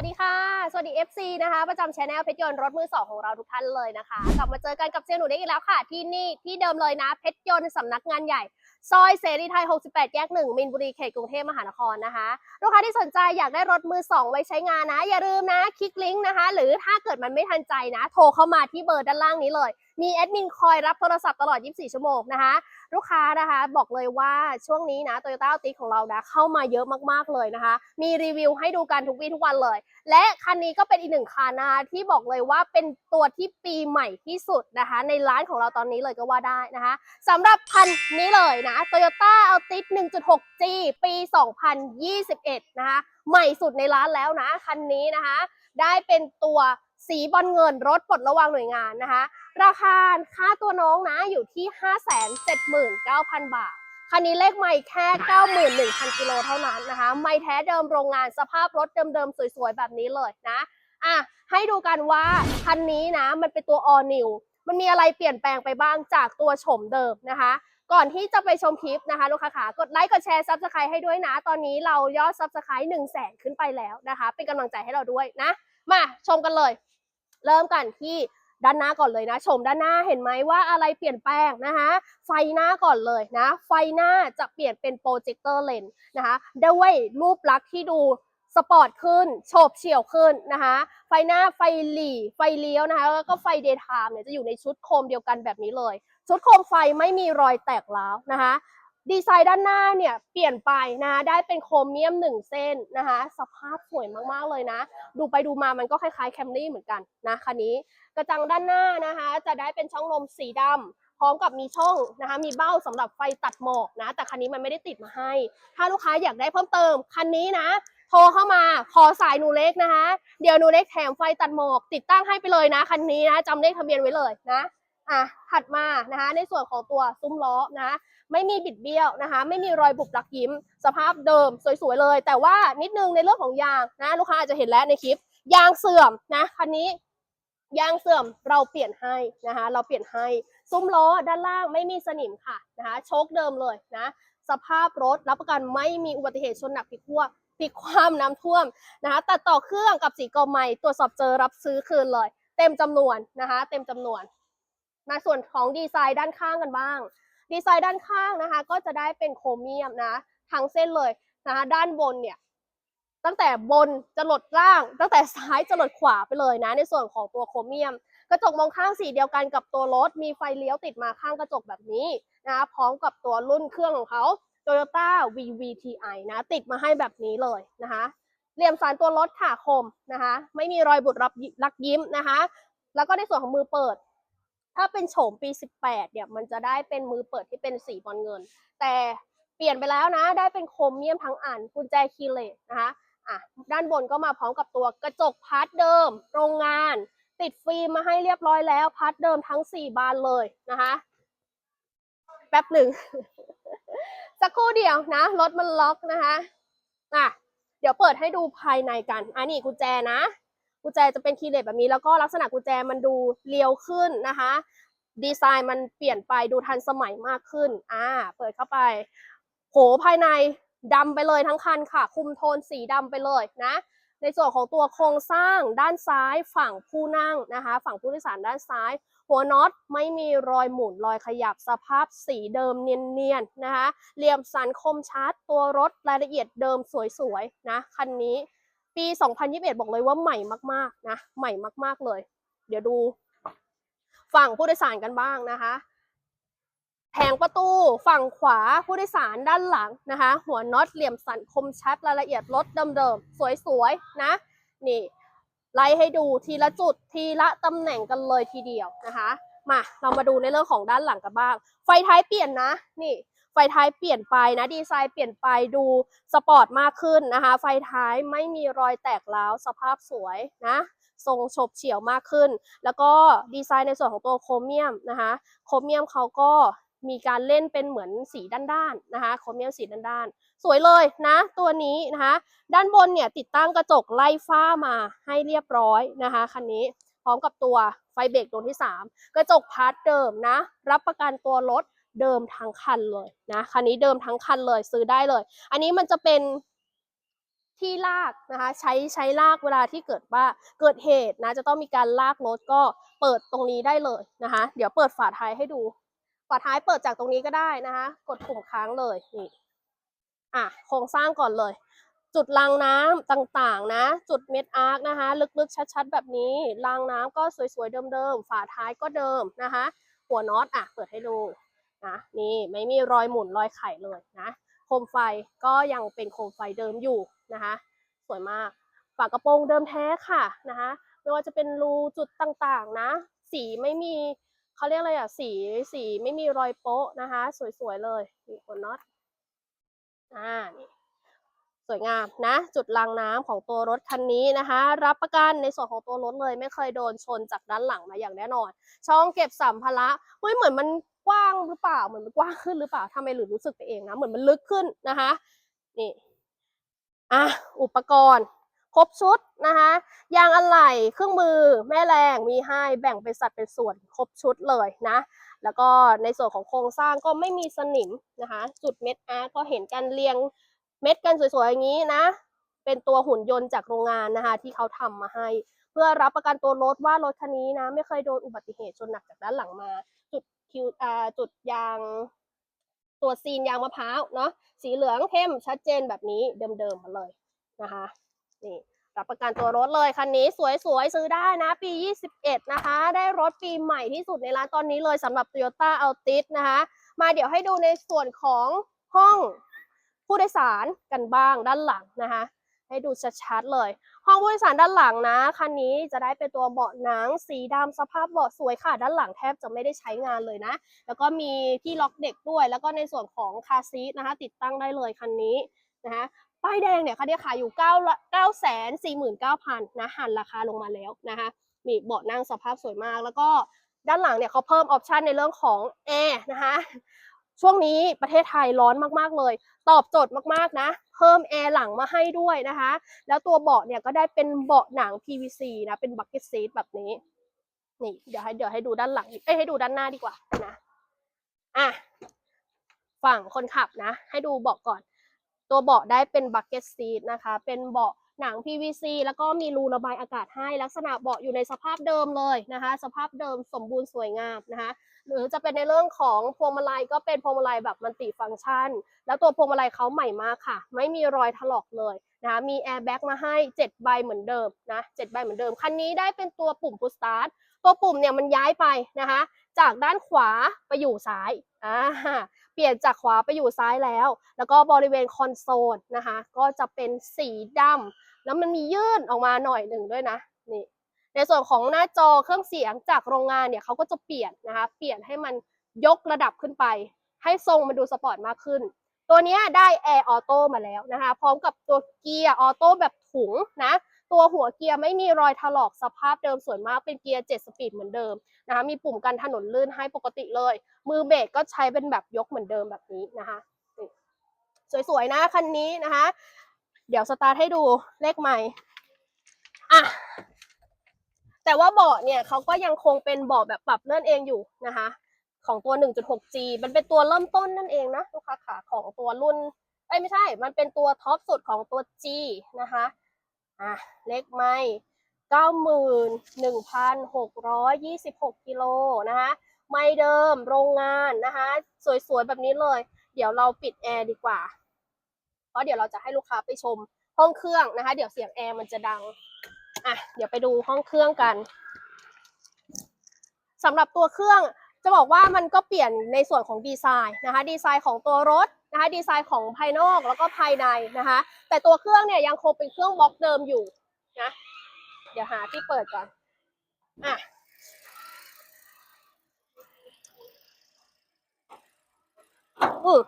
วัสดีค่ะ สวัสดี FC นะคะ ประจำชแนลเพชรยนต์รถมือสองของเราทุกท่านเลยนะคะ กลับมาเจอกันกับเซียนหนูได้อีกแล้วค่ะ ที่นี่ที่เดิมเลยนะ เพชรยนต์สำนักงานใหญ่ ซอยเสรีไทย 68 แยก 1 มินบุรีเขตกรุงเทพมหานครนะคะ ลูกค้าที่สนใจอยากได้รถมือสองไว้ใช้งานนะ อย่าลืมนะ คลิกลิงก์นะคะ หรือถ้าเกิดมันไม่ทันใจนะ โทรเข้ามาที่เบอร์ด้านล่างนี้เลย มีแอดมินคอยรับโทรศัพท์ตลอด 24 ชั่วโมงนะคะ ลูกค้านะคะบอกเลยว่าช่วงนี้นะ Toyota a l t i ของเรานะเข้ามาเยอะมากๆเลยนะคะ มีรีวิวให้ดูกันทุกวี่ทุกวันเลย และคันนี้ก็เป็นอีกหนึ่งคันนะคะที่บอกเลยว่าเป็นตัวที่ปีใหม่ที่สุดนะคะ ในร้านของเราตอนนี้เลยก็ว่าได้นะคะสำหรับคันนี้เลยนะ Toyota Altis 1.6G ปี 2021 นะคะ ใหม่สุดในร้านแล้วนะ คันนี้นะคะ ได้เป็นตัว สีบอลเงินรถปลดระวางหน่วยงานนะคะ ราคาค่าตัวน้องนะอยู่ที่ 579,000 บาท คันนี้เลขใหม่แค่ 91,000 กิโลเท่านั้นนะคะ ไม่แท้เดิมโรงงานสภาพรถเดิมๆ สวยๆ แบบนี้เลยนะอะให้ดูกันว่าคันนี้นะมันเป็นตัว all new มันมีอะไรเปลี่ยนแปลงไปบ้างจากตัวโฉมเดิมนะคะ ก่อนที่จะไปชมคลิปนะคะ ลูกค้าขากดไลค์กดแชร์ซับสไครต์ให้ด้วยนะ ตอนนี้เรายอดซับสไครต์1 0 0 0 0แสนขึ้นไปแล้วนะคะ เป็นกำลังใจให้เราด้วยนะ มาชมกันเลย เริ่มกันที่ด้านหน้าก่อนเลยนะ ชมด้านหน้าเห็นไหมว่าอะไรเปลี่ยนแปลงนะคะ ไฟหน้าก่อนเลยนะ ไฟหน้าจะเปลี่ยนเป็นโปรเจคเตอร์เลนนะคะด้วยรูปลักษณ์ที่ดูสปอร์ตขึ้น โฉบเฉี่ยวขึ้นนะคะ ไฟหน้าไฟหลีไฟเลี้ยวนะคะ แล้วก็ไฟเดย์ไทม์เนี่ยจะอยู่ในชุดโคมเดียวกันแบบนี้เลย ชุดโคมไฟไม่มีรอยแตกร้าวนะคะ ดีไซน์ด้านหน้าเนี่ยเปลี่ยนไปนะได้เป็นโครเมียมหนึ่งเส้นนะคะสภาพสวยมากๆเลยนะ ดูไปดูมามันก็คล้ายๆแคมรี่เหมือนกันนะคันนี้กระจังด้านหน้านะคะ จะได้เป็นช่องลมสีดำพร้อมกับมีช่องนะคะ มีเบ้าสำหรับไฟตัดหมอกนะ แต่คันนี้มันไม่ได้ติดมาให้ ถ้าลูกค้าอยากได้เพิ่มเติมคันนี้นะ โทรเข้ามาขอสายหนูเล็กนะคะ เดี๋ยวหนูเล็กแถมไฟตัดหมอก ติดตั้งให้ไปเลยนะคันนี้นะจำเลขทะเบียนไว้เลยนะ อะถัดมานะคะ ในส่วนของตัวซุ้มล้อนะไม่มีบิดเบี้ยวนะคะ ไม่มีรอยบุบลักยิ้ม สภาพเดิมสวยๆเลย แต่ว่านิดนึงในเรื่องของยางนะลูกค้าอาจจะเห็นแล้วในคลิป ยางเสื่อมนะคันนี้ยางเสื่อมเราเปลี่ยนให้นะคะ เราเปลี่ยนให้ซุ้มล้อด้านล่างไม่มีสนิมค่ะนะคะโชคเดิมเลยนะสภาพรถรับประกันไม่มีอุบัติเหตุชนหนักพลิกคว่ำพลิกคว่ำน้ำท่วมนะคะตัดต่อเครื่องกับสีกอใหม่ตรวจสอบเจอรับซื้อคืนเลย เต็มจำนวนนะคะ เต็มจำนวน มาส่วนของดีไซน์ด้านข้างกันบ้าง ดีไซน์ด้านข้างนะคะ ก็จะได้เป็นโครเมียมนะทั้งเส้นเลยนะคะด้านบนเนี่ยตั้งแต่บนจะหลดล่าง ตั้งแต่ซ้ายจะหลดขวาไปเลยนะ ในส่วนของตัวโครเมียม กระจกมองข้างสีเดียวกันกับตัวรถ มีไฟเลี้ยวติดมาข้างกระจกแบบนี้นะคะพร้อมกับตัวรุ่นเครื่องของเขา Toyota VVTi นะ ติดมาให้แบบนี้เลยนะคะเหลี่ยมสันตัวรถค่ะคมนะคะ ไม่มีรอยบุดรับลักยิ้มนะคะ แล้วก็ในส่วนของมือเปิด ถ้าเป็นโฉมปี 18 เนี่ยมันจะได้เป็นมือเปิดที่เป็นสีบอลเงิน แต่เปลี่ยนไปแล้วนะได้เป็นโครเมียมทั้งอันกุญแจคีเลสนะคะอะด้านบนก็มาพร้อมกับตัวกระจกพาร์ทเดิม โรงงาน ติดฟิล์มมาให้เรียบร้อยแล้วพาร์ทเดิมทั้ง 4 บานเลยนะคะแป๊บหนึ่งสักครู่เดียวนะรถมันล็อกนะคะอะเดี๋ยวเปิดให้ดูภายในกัน อันนี้กุญแจนะ กุญแจจะเป็นคีย์เลสแบบนี้ แล้วก็ลักษณะกุญแจมันดูเรียวขึ้นนะคะ ดีไซน์มันเปลี่ยนไปดูทันสมัยมากขึ้นอ่าเปิดเข้าไป โหภายในดำไปเลยทั้งคันค่ะ คุมโทนสีดำไปเลยนะ ในส่วนของตัวโครงสร้างด้านซ้ายฝั่งผู้นั่งนะคะ ฝั่งผู้โดยสารด้านซ้าย หัวน็อตไม่มีรอยหมุนรอยขยับสภาพสีเดิมเนียนๆนะคะเหลี่ยมสันคมชัดตัวรถรายละเอียดเดิมสวยๆนะคันนี้ ปี 2021 บอกเลยว่าใหม่มากๆนะใหม่มาก ๆเลย เดี๋ยวดู ฝั่งผู้โดยสารกันบ้างนะคะแผงประตูฝั่งขวาผู้โดยสารด้านหลังนะคะ หัวน็อตเหลี่ยมสันคมชัดรายละเอียดรถเดิมๆ สวยๆ นะ นี่ไล่ให้ดูทีละจุดทีละตำแหน่งกันเลยทีเดียวนะคะ มาเรามาดูในเรื่องของด้านหลังกันบ้าง ไฟท้ายเปลี่ยนนะ นี่ ไฟท้ายเปลี่ยนไปนะดีไซน์เปลี่ยนไปดูสปอร์ตมากขึ้นนะคะ ไฟท้ายไม่มีรอยแตกร้าวสภาพสวยนะทรงฉบเฉี่ยวมากขึ้น แล้วก็ดีไซน์ในส่วนของตัวโครเมียมนะคะโครเมียมเขาก็มีการเล่นเป็นเหมือนสีด้านๆนะคะโครเมียมสีด้านๆ สวยเลยนะตัวนี้นะคะด้านบนเนี่ยติดตั้งกระจกไล่ฟ้ามาให้เรียบร้อยนะคะคันนี้พร้อมกับตัวไฟเบรกตัวที่ 3 กระจกพาร์ทเดิมนะ รับประกันตัวรถ เดิมทั้งคันเลยนะคันนี้เดิมทั้งคันเลยซื้อได้เลย อันนี้มันจะเป็นที่ลากนะคะใช้ใช้ลากเวลาที่เกิดว่าเกิดเหตุนะจะต้องมีการลากรถก็เปิดตรงนี้ได้เลยนะคะเดี๋ยวเปิดฝาท้ายให้ดู ฝาท้ายเปิดจากตรงนี้ก็ได้นะคะกดปุ่มค้างเลยนี่อะโครงสร้างก่อนเลย จุดรางน้ำต่างๆนะ จุดเม็ดอาร์คนะคะ ลึกๆชัดๆ แบบนี้รางน้ำก็สวยๆเดิมๆฝาท้ายก็เดิมนะคะ หัวน็อตอะเปิดให้ดู นะนี่ไม่มีรอยหมุนรอยไข่เลยนะโคมไฟก็ยังเป็นโคมไฟเดิมอยู่นะคะสวยมากฝากระโปรงเดิมแท้ค่ะนะคะไม่ว่าจะเป็นรูจุดต่างๆนะ สีไม่มีเขาเรียกอะไรอะสีสีไม่มีรอยโป๊ะนะคะ สวยๆเลยนี่หัวน็อตอ่านี่สวยงามนะ จุดรางน้ำของตัวรถคันนี้นะคะ รับประกันในส่วนของตัวรถเลย ไม่เคยโดนชนจากด้านหลังมาอย่างแน่นอน ช่องเก็บสัมภาระเฮ้ยเหมือนมัน กว้างหรือเปล่าเหมือนมันกว้างขึ้นหรือเปล่าทำไมหรือรู้สึกไปเองนะเหมือนมันลึกขึ้นนะคะนี่อะอุปกรณ์ ครบชุดนะคะยางอะไหล่เครื่องมือแม่แรงมีให้แบ่งเป็นสัดเป็นส่วนครบชุดเลยนะ แล้วก็ในส่วนของโครงสร้างก็ไม่มีสนิมนะคะ จุดเม็ดอาร์ก็เห็นกันเรียงเม็ดกันสวยๆอย่างนี้นะ เป็นตัวหุ่นยนต์จากโรงงานนะคะที่เขาทำมาให้ เพื่อรับประกันตัวรถว่ารถคันนี้นะ ไม่เคยโดนอุบัติเหตุชนหนักจากด้านหลังมา จุดคิวอ่าจุดยางตัวซีนยางมะพร้าวเนาะสีเหลืองเข้มชัดเจนแบบนี้เดิมๆมาเลยนะคะนี่รับประกันตัวรถเลยคันนี้สวยๆ ซื้อได้นะปี 21 นะคะ ได้รถปีใหม่ที่สุดในร้านตอนนี้เลยสำหรับ Toyota Altis นะคะ มาเดี๋ยวให้ดูในส่วนของห้องผู้โดยสารกันบ้างด้านหลังนะคะ ให้ดูชัดๆเลย ห้องผู้โดยสารด้านหลังนะ คันนี้จะได้เป็นตัวเบาะหนังสีดำสภาพเบาะสวยค่ะ ด้านหลังแทบจะไม่ได้ใช้งานเลยนะ แล้วก็มีที่ล็อกเด็กด้วย แล้วก็ในส่วนของคาซีทนะคะ ติดตั้งได้เลยคันนี้นะคะป้ายแดงเนี่ยคันนี้ขายอยู่ 9 9 4 9 0 0 0นะหันราคาลงมาแล้วนะคะ มีเบาะนั่งสภาพสวยมาก แล้วก็ด้านหลังเนี่ยเขาเพิ่มออปชันในเรื่องของแอร์นะคะ ช่วงนี้ประเทศไทยร้อนมากๆเลย ตอบโจทย์มากๆนะ เพิ่มแอร์หลังมาให้ด้วยนะคะ แล้วตัวเบาะเนี่ยก็ได้เป็นเบาะหนัง PVC นะ เป็นบักเก็ตซีทแบบนี้ นี่ เดี๋ยวให้เดี๋ยวให้ดูด้านหลัง เอ้ยให้ดูด้านหน้าดีกว่านะ อะ ฝั่งคนขับนะ ให้ดูเบาะก่อน ตัวเบาะได้เป็นบักเก็ตซีทนะคะ เป็นเบาะ หนัง PVC แล้วก็มีรูระบายอากาศให้ ลักษณะเบาะอยู่ในสภาพเดิมเลยนะคะ สภาพเดิมสมบูรณ์สวยงามนะคะ หรือจะเป็นในเรื่องของพวงมาลัยก็เป็นพวงมาลัยแบบมัลติฟังก์ชัน แล้วตัวพวงมาลัยเขาใหม่มากค่ะ ไม่มีรอยถลอกเลยนะคะมีแอร์แบ็กมาให้ 7 ใบเหมือนเดิมนะ7ใบเหมือนเดิม คันนี้ได้เป็นตัวปุ่มพุชสตาร์ทตัวปุ่มเนี่ยมันย้ายไปนะคะ จากด้านขวาไปอยู่ซ้ายอ่าเปลี่ยนจากขวาไปอยู่ซ้ายแล้ว แล้วก็บริเวณคอนโซลนะคะ ก็จะเป็นสีดำ แล้วมันมียื่นออกมาหน่อยหนึ่งด้วยนะนี่ในส่วนของหน้าจอเครื่องเสียงจากโรงงานเนี่ยเขาก็จะเปลี่ยนนะคะ เปลี่ยนให้มันยกระดับขึ้นไป ให้ทรงมันดูสปอร์ตมากขึ้น ตัวนี้ได้แอร์ออโต้มาแล้วนะคะ พร้อมกับตัวเกียร์ออโต้แบบถุงนะ ตัวหัวเกียร์ไม่มีรอยถลอกสภาพเดิมสวยมากเป็นเกียร์ 7 สปีดเหมือนเดิมนะคะ มีปุ่มกันถนนลื่นให้ปกติเลย มือเบรกก็ใช้เป็นแบบยกเหมือนเดิมแบบนี้นะคะ สวยๆนะคันนี้นะคะ เดี๋ยวสตาร์ทให้ดูเลขใหม่อะแต่ว่าเบาะเนี่ยเขาก็ยังคงเป็นเบาะแบบปรับเลื่อนเองอยู่นะคะ ของตัว 1.6G มันเป็นตัวเริ่มต้นนั่นเองนะลูกค้าขาของตัวรุ่นเอ้ไม่ใช่ มันเป็นตัวท็อปสุดของตัว G นะคะอะเลขไม่91,626กิโลนะคะไม่เดิมโรงงานนะคะ สวยๆ แบบนี้เลย เดี๋ยวเราปิดแอร์ดีกว่า เพราะเดี๋ยวเราจะให้ลูกค้าไปชมห้องเครื่องนะคะ เดี๋ยวเสียงแอร์มันจะดังอะเดี๋ยวไปดูห้องเครื่องกันสำหรับตัวเครื่องจะบอกว่ามันก็เปลี่ยนในส่วนของดีไซน์นะคะดีไซน์ของตัวรถนะคะดีไซน์ของภายนอกแล้วก็ภายในนะคะ แต่ตัวเครื่องเนี่ยยังคงเป็นเครื่องบล็อกเดิมอยู่นะเดี๋ยวหาที่เปิดก่อนอะ อือ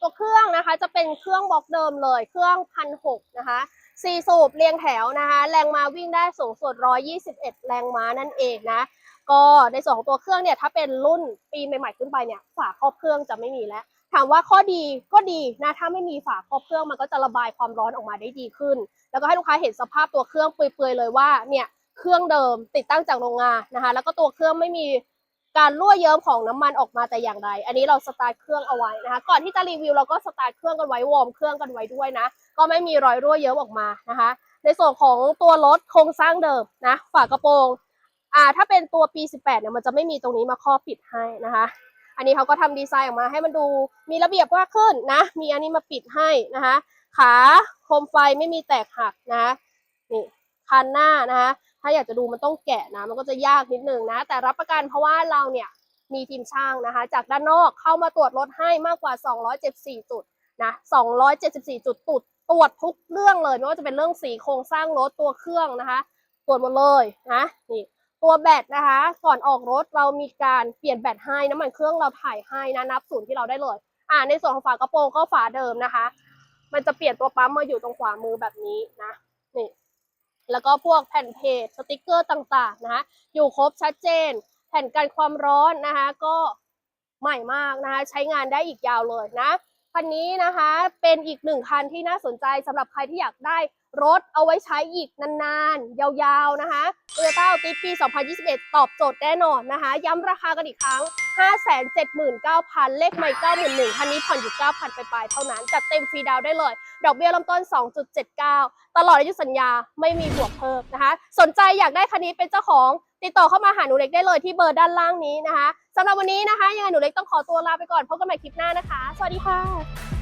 ตัวเครื่องนะคะจะเป็นเครื่อง บล็อกเดิมเลย เครื่องพันหกนะคะสี่สูบเรียงแถวนะคะ แรงม้าวิ่งได้สูงสุด 121 แรงม้านั่นเองนะ ก็ในส่วนของตัวเครื่องเนี่ยถ้าเป็นรุ่นปีใหม่ๆขึ้นไปเนี่ยฝาครอบเครื่องจะไม่มีแล้ว ถามว่าข้อดีก็ดีนะ ถ้าไม่มีฝาครอบเครื่องมันก็จะระบายความร้อนออกมาได้ดีขึ้น แล้วก็ให้ลูกค้าเห็นสภาพตัวเครื่องเปื่อยๆเลยว่าเนี่ยเครื่องเดิมติดตั้งจากโรงงานนะคะ แล้วก็ตัวเครื่องไม่มี การรั่วเยิ้มของน้ำมันออกมาแต่อย่างใด อันนี้เราสตาร์ทเครื่องเอาไว้นะคะ ก่อนที่จะรีวิวเราก็สตาร์ทเครื่องกันไว้วอร์มเครื่องกันไว้ด้วยนะ ก็ไม่มีรอยรั่วเยิ้มออกมานะคะ ในส่วนของตัวรถโครงสร้างเดิมนะ ฝากระโปรง อ่า ถ้าเป็นตัวปี 18 เนี่ย มันจะไม่มีตรงนี้มาครอบปิดให้นะคะ อันนี้เขาก็ทำดีไซน์ออกมาให้มันดูมีระเบียบมากขึ้นนะ มีอันนี้มาปิดให้นะคะ ขาโคมไฟไม่มีแตกหักนะคะ นี่คันหน้านะคะ ถ้าอยากจะดูมันต้องแกะนะ มันก็จะยากนิดนึงนะ แต่รับประกันเพราะว่าเราเนี่ยมีทีมช่างนะคะ จากด้านนอกเข้ามาตรวจรถให้มากกว่า 274 จุดนะ 274 จุดตุดตรวจทุกเรื่องเลยไม่ว่าจะเป็นเรื่องสีโครงสร้างรถตัวเครื่องนะคะ ตรวจหมดเลยนะนี่ตัวแบตนะคะ ก่อนออกรถเรามีการเปลี่ยนแบตให้น้ำมันเครื่องเราถ่ายให้นะนับศูนย์ที่เราได้เลย อ่าในส่วนของฝากระโปรงก็ฝาเดิมนะคะ มันจะเปลี่ยนตัวปั๊มมาอยู่ตรงขวามือแบบนี้นะนี่ แล้วก็พวกแผ่นเพจสติกเกอร์ต่างๆนะคะอยู่ครบชัดเจน แผ่นกันความร้อนนะคะก็ใหม่มากนะคะใช้งานได้อีกยาวเลยนะคันนี้นะคะเป็นอีกหนึ่งคันที่น่าสนใจสำหรับใครที่อยากได้ รถเอาไว้ใช้อีกนานๆ ยาวๆนะคะ Toyota Altis ปี 2021 ตอบโจทย์แน่นอนนะคะ ย้ำราคากันอีกครั้ง 579,000 เลขไม่91,000คันนี้ผ่อนอยู่ 9,000 ไปปลายๆเท่านั้น จัดเต็มฟรีดาวได้เลย ดอกเบี้ยเริ่มต้น 2.79 ตลอดอายุสัญญาไม่มีบวกเพิ่มนะคะ สนใจอยากได้คันนี้เป็นเจ้าของติดต่อเข้ามาหาหนูเล็กได้เลยที่เบอร์ด้านล่างนี้นะคะสำหรับวันนี้นะคะยังไงหนูเล็กต้องขอตัวลาไปก่อนพบกันใหม่คลิปหน้านะคะ สวัสดีค่ะ